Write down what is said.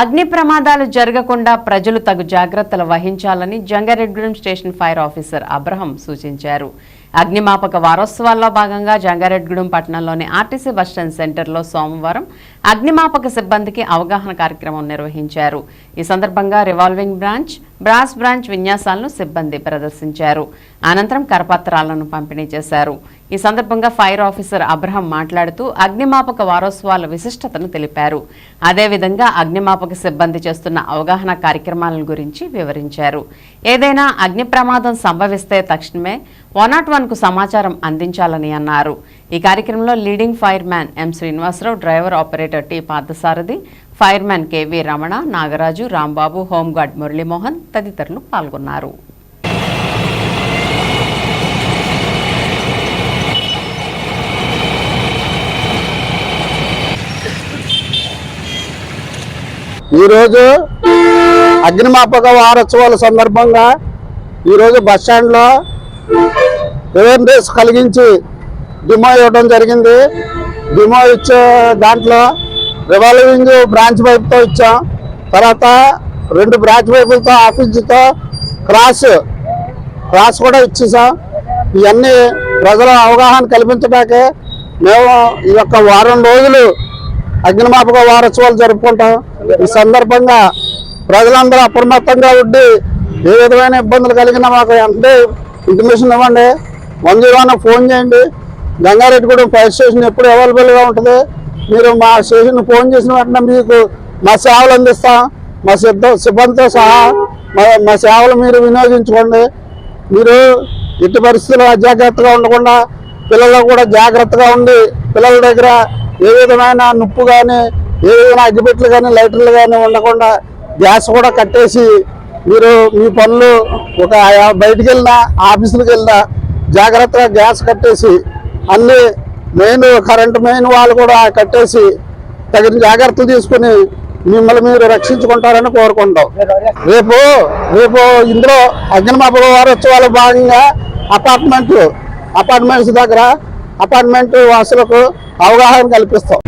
అగ్ని ప్రమాదాలు జరగకుండా ప్రజలు తగు జాగ్రత్తలు వహించాలని Jangareddygudem station fire officer Abraham సూచించారు. అగ్నిమాపక వారోత్సవాల్లో భాగంగా జంగారెడ్డిగూడెం పట్టణంలోని ఆర్టీసీ బస్టాండ్ సెంటర్లో సోమవారం అగ్నిమాపక సిబ్బందికి అవగాహన కార్యక్రమం నిర్వహించారు. ఈ సందర్భంగా రివాల్వింగ్ బ్రాంచ్ బ్రాస్ బ్రాంచ్ విన్యాసాలను సిబ్బంది ప్రదర్శించారు. అనంతరం కరపత్రాలను పంపిణీ చేశారు. ఈ సందర్భంగా ఫైర్ ఆఫీసర్ అబ్రహం మాట్లాడుతూ అగ్నిమాపక వారోత్సవాల విశిష్టతను తెలిపారు. అదేవిధంగా అగ్నిమాపక సిబ్బంది చేస్తున్న అవగాహన కార్యక్రమాల గురించి వివరించారు. ఏదైనా అగ్ని ప్రమాదం సంభవిస్తే తక్షణమే వన్ నాట్ వన్కు సమాచారం అందించాలని అన్నారు. ఈ కార్యక్రమంలో leading fireman M Srinivasarao driver operator T Parthasarathi fireman KV Ramana Nagaraju Rambabu home guard Muralimohan తదితరులు పాల్గొన్నారు. ఈరోజు అగ్నిమాపక వారోత్సవాల సందర్భంగా ఈరోజు బస్ స్టాండ్లో అవేర్నెస్ కలిగించి డిమో ఇవ్వడం జరిగింది. డిమో ఇచ్చే దాంట్లో రివాల్వింగ్ బ్రాంచ్ వైపుతో ఇచ్చాం. తర్వాత రెండు బ్రాంచ్ వైపులతో ఆఫీసుతో క్రాస్ క్రాస్ కూడా ఇచ్చేసాం. ఇవన్నీ ప్రజల అవగాహన కల్పించడానికే మేము ఈ యొక్క వారం రోజులు అగ్నిమాపక వారోత్సవాలు జరుపుకుంటాం. ఈ సందర్భంగా ప్రజలందరూ అప్రమత్తంగా ఉండి ఏ విధమైన ఇబ్బందులు కలిగినా మాకు వెంటనే ఇంటిమేషన్ ఇవ్వండి. వన్ జీరో ఫోన్ చేయండి. గంగారెడ్డిగూడెం ఫైర్ స్టేషన్ ఎప్పుడు అవైలబుల్గా ఉంటుంది. మీరు మా స్టేషన్ ఫోన్ చేసిన వెంటనే మీకు మా సేవలు అందిస్తాం. మా సిద్ధ సిబ్బందితో సహా మా మా సేవలు మీరు వినియోగించుకోండి. మీరు ఎట్టి పరిస్థితుల్లో అజాగ్రత్తగా ఉండకుండా పిల్లలు కూడా జాగ్రత్తగా ఉండి పిల్లల దగ్గర ఏ విధమైన నొప్పు కానీ ఏ విధమైన అగ్గిపెట్లు కానీ లైటర్లు కానీ ఉండకుండా గ్యాస్ కూడా కట్టేసి మీరు మీ పనులు ఒక బయటికి వెళ్ళినా ఆఫీసులకు వెళ్ళినా జాగ్రత్తగా గ్యాస్ కట్టేసి అన్ని మెయిన్ కరెంటు మెయిన్ వాళ్ళు కూడా కట్టేసి తగిన జాగ్రత్తలు తీసుకుని మిమ్మల్ని మీరు రక్షించుకుంటారని కోరుకుంటాం. రేపు రేపు ఇందులో అగ్నిమాపక వారోత్సవాల భాగంగా అపార్ట్మెంట్ అపార్ట్మెంట్స్ దగ్గర అపార్ట్మెంట్ వాసులకు అవగాహన కల్పిస్తాం.